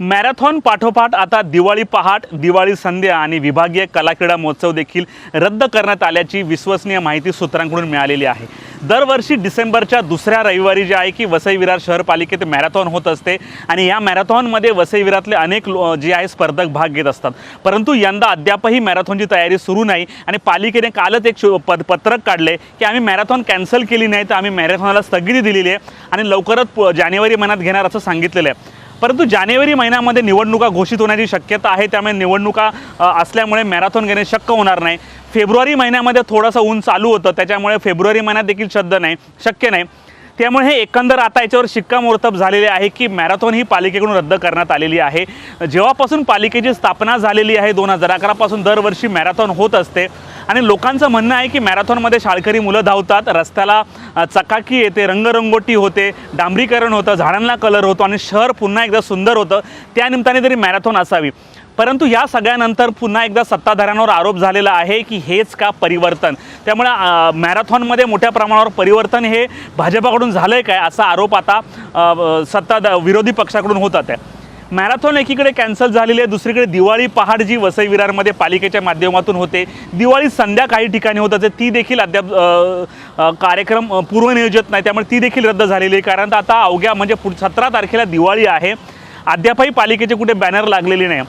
Marathon पाठोपाठ आता दिवाळी पहाट दिवाळी संध्या आणि विभागीय कलाक्रीडा महोत्सव देखील रद्द करण्यात आल्याची विश्वसनीय माहिती सूत्रांकडून मिळालेली आहे. दरवर्षी डिसेंबरच्या दुसऱ्या रविवारी जे आहे की वसई विरार शहर पालिकेत मॅरेथॉन होत असते आणि या मॅरेथॉनमध्ये वसई विरातले अनेक लो- जे आहे स्पर्धक भाग घेत असतात. परंतु यंदा अद्यापही मॅरेथॉनची तयारी सुरू नाही आणि पालिकेने कालच एक पद पत्रक काढले की आम्ही मॅरेथॉन कॅन्सल केली नाही तर आम्ही मॅरेथॉनला स्थगिती दिलेली आहे आणि लवकरच जानेवारी महिन्यात घेणार असं सांगितलेलं आहे. परंतु जानेवारी महिन्यामध्ये निवडणुका घोषित होण्याची शक्यता आहे. त्यामुळे निवडणुका असल्यामुळे मॅरेथॉन घेणे शक्य होणार नाही. फेब्रुवारी महिन्यामध्ये थोडंसं ऊन चालू होतं. त्याच्यामुळे फेब्रुवारी महिन्यात देखील शब्द नाही शक्य नाही. त्यामुळे हे एकंदर आता याच्यावर शिक्कामोर्तब झालेले आहे की मॅरेथॉन ही पालिकेकडून रद्द करण्यात आलेली आहे. जेव्हापासून पालिकेची स्थापना झालेली आहे दोन हजार अकरापासून दरवर्षी मॅरेथॉन होत असते आणि लोकांचं म्हणणं आहे की मॅरेथॉनमध्ये शाळकरी मुलं धावतात रस्त्याला चकाकी येते रंगरंगोटी होते डांबरीकरण होतं झाडांना कलर होतो आणि शहर पुन्हा एकदा सुंदर होतं त्या निमित्ताने तरी मॅरेथॉन असावी. परंतु या सगळ्यानंतर पुन्हा एकदा सत्ताधाऱ्यांवर आरोप झालेला आहे की हेच का परिवर्तन? त्यामुळे मॅरेथॉनमध्ये मोठ्या प्रमाणावर परिवर्तन हे भाजपाकडून झालं आहे काय असा आरोप आता सत्ता विरोधी पक्षाकडून होतात आहे. मॅरेथॉन एकीकडे कॅन्सल झालेली आहे दुसरीकडे दिवाळी पहाड जी वसई विरारमध्ये पालिकेच्या माध्यमातून होते. दिवाळी संध्या काही ठिकाणी होत असते ती देखील अद्याप कार्यक्रम पूर्वनियोजित नाही त्यामुळे ती देखील रद्द झालेली आहे. कारण आता अवघ्या म्हणजे सतरा तारखेला दिवाळी आहे. अद्यापही पालिकेचे कुठे बॅनर लागलेले नाही.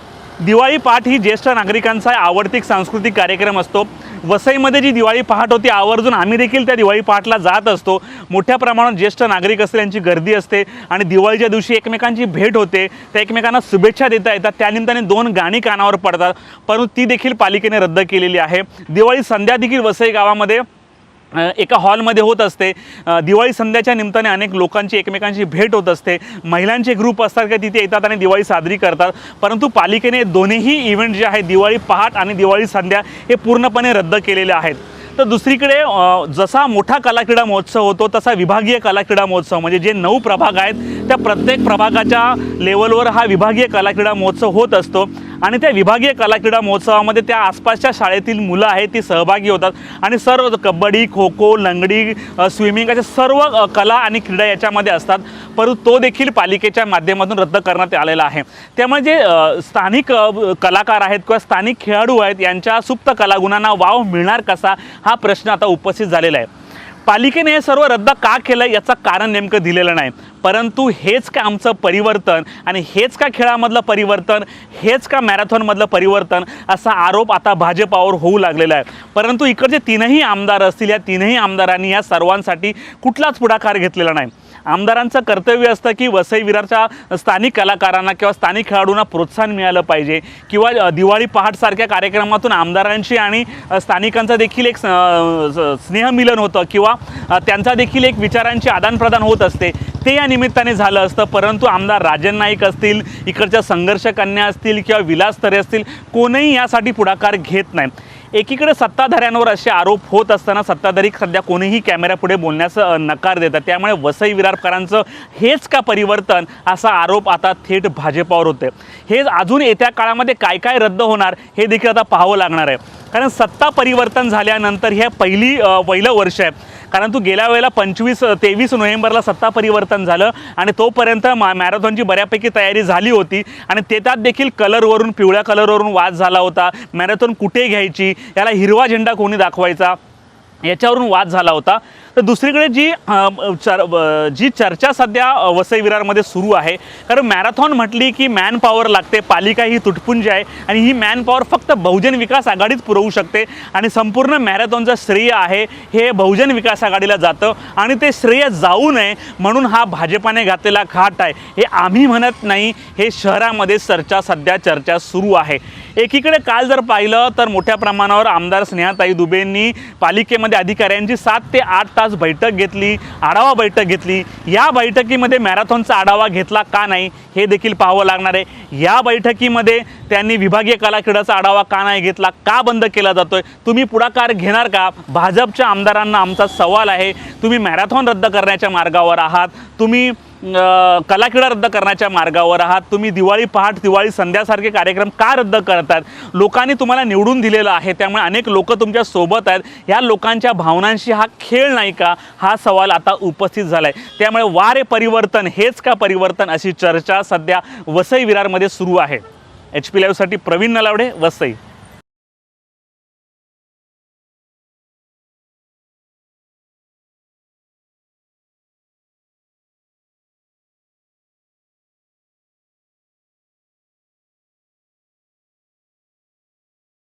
दिवाळी पाठ ही ज्येष्ठ नागरिकांचा आवडती सांस्कृतिक कार्यक्रम असतो. वसईमध्ये जी दिवाळी पहाट होती आवर्जून आम्ही देखील त्या दिवाळी पहाटला जात असतो. मोठ्या प्रमाणात ज्येष्ठ नागरिक असतील यांची गर्दी असते आणि दिवाळीच्या दिवशी एकमेकांची भेट होते. त्या एकमेकांना शुभेच्छा देता येतात. त्यानिमित्ताने दोन गाणी कानावर पडतात. परंतु ती देखील पालिकेने रद्द केलेली आहे. दिवाळी संध्या देखील वसई गावामध्ये एका हॉलमध्ये होत असते. दिवाळी संध्याच्या निमित्ताने अनेक लोकांची एकमेकांची भेट होत असते. महिलांचे ग्रुप असतात का तिथे येतात आणि दिवाळी साजरी करतात. परंतु पालिकेने दोन्हीही इव्हेंट जे आहे दिवाळी पहाट आणि दिवाळी संध्या हे पूर्णपणे रद्द केलेले आहेत. तर दुसरीकडे जसा मोठा कलाक्रीडा महोत्सव होतो तसा विभागीय कलाक्रीडा महोत्सव म्हणजे जे नऊ प्रभाग आहेत त्या प्रत्येक प्रभागाच्या लेवलवर हा विभागीय कलाक्रीडा महोत्सव होत असतो. आणि त्या विभागीय कला क्रीडा महोत्सवामध्ये त्या आसपासच्या शाळेतील मुलं आहेत ती सहभागी होतात. आणि सर्व कबड्डी खो खो लंगडी स्विमिंग अशा सर्व कला आणि क्रीडा याच्यामध्ये असतात. परंतु तो देखील पालिकेच्या माध्यमातून रद्द करण्यात आलेला आहे. त्यामुळे जे स्थानिक कलाकार आहेत किंवा स्थानिक खेळाडू आहेत यांच्या सुप्त कलागुणांना वाव मिळणार कसा हा प्रश्न आता उपस्थित झालेला आहे. पालिकेने हे सर्व रद्द का केलं याचं कारण नेमकं दिलेलं नाही. परंतु हेच का आमचं परिवर्तन आणि हेच का खेळामधलं परिवर्तन हेच का मॅरेथॉनमधलं परिवर्तन असा आरोप आता भाजपावर होऊ लागलेला आहे. परंतु इकडचे तीनही आमदार असतील या तीनही आमदारांनी या सर्वांसाठी कुठलाच पुढाकार घेतलेला नाही. आमदारांचं कर्तव्य असतं की वसई विरारच्या स्थानिक कलाकारांना किंवा स्थानिक खेळाडूंना प्रोत्साहन मिळालं पाहिजे. किंवा दिवाळी पहाटसारख्या कार्यक्रमातून आमदारांशी आणि स्थानिकांचा स्थानिकांचं देखील एक स- स्नेहमिलन होतं किंवा त्यांचा देखील एक विचारांची आदानप्रदान होत असते. ते या निमित्ताने झालं असतं. परंतु आमदार राजन नाईक असतील इकडच्या संघर्ष कन्या असतील किंवा विलास तरे असतील कोणीही यासाठी पुढाकार घेत नाही. एकीकडे सत्ताधाऱ्यांवर असे आरोप होत असताना सत्ताधारी सध्या कोणीही कॅमेऱ्यापुढे बोलण्यास नकार देतात. त्यामुळे वसई विरारकरांचं हेच का परिवर्तन असा आरोप आता थेट भाजपावर होते हे अजून येत्या काळामध्ये काय काय रद्द होणार हे देखील आता पाहावं लागणार आहे. कारण सत्ता परिवर्तन झाल्यानंतर हे पहिली पहिलं वर्ष आहे. कारण तू गेल्या वेळेला पंचवीस तेवीस नोव्हेंबरला सत्ता परिवर्तन झालं आणि तोपर्यंत मा मॅरेथॉनची बऱ्यापैकी तयारी झाली होती आणि ते त्यात देखील कलरवरून पिवळ्या कलरवरून वाद झाला होता. मॅरेथॉन कुठे घ्यायची? याला हिरवा झेंडा कोणी दाखवायचा? याच्यावरून वाद झाला होता. तर दुसरीकडे जी चर जी चर्चा सध्या वसई विरारमध्ये सुरू आहे कारण मॅरेथॉन म्हटली की मॅन पॉवर लागते पालिका ही तुटपुंजी आहे आणि ही मॅन पॉवर फक्त बहुजन विकास आघाडीच पुरवू शकते आणि संपूर्ण मॅरेथॉनचं श्रेय आहे हे बहुजन विकास आघाडीला जातं आणि ते श्रेय जाऊ नये म्हणून हा भाजपाने घातलेला घाट आहे. हे आम्ही म्हणत नाही हे शहरामध्ये चर्चा सध्या चर्चा सुरू आहे. एकीकडे काल जर पाहिलं तर मोठ्या प्रमाणावर आमदार स्नेहाताई दुबेंनी पालिकेमध्ये अधिकाऱ्यांची सात ते आठ तास बैठक घेतली आढावा बैठक घेतली. या बैठकीमध्ये मॅरेथॉनचा आढावा घेतला का नाही हे देखील पाहावं लागणार आहे. या बैठकीमध्ये त्यांनी विभागीय कलाक्रीडाचा आढावा का नाही घेतला का बंद केला जातोय तुम्ही पुढाकार घेणार का? भाजपच्या आमदारांना आमचा सवाल आहे. तुम्ही मॅरेथॉन रद्द करण्याच्या मार्गावर आहात. तुम्ही कलाक्रीडा रद्द करण्याच्या मार्गावर आहात. तुम्ही दिवाळी पहाट दिवाळी संध्यासारखे कार्यक्रम का रद्द करतात? लोकांनी तुम्हाला निवडून दिलेलं आहे त्यामुळे अनेक लोक तुमच्यासोबत आहेत. ह्या लोकांच्या भावनांशी हा खेळ नाही का? हा सवाल आता उपस्थित झाला आहे त्यामुळे वारे परिवर्तन हेच का परिवर्तन अशी चर्चा सध्या वसई विरारमध्ये सुरू आहे. एच पी लाईव्हसाठी प्रवीण नलावडे वसई.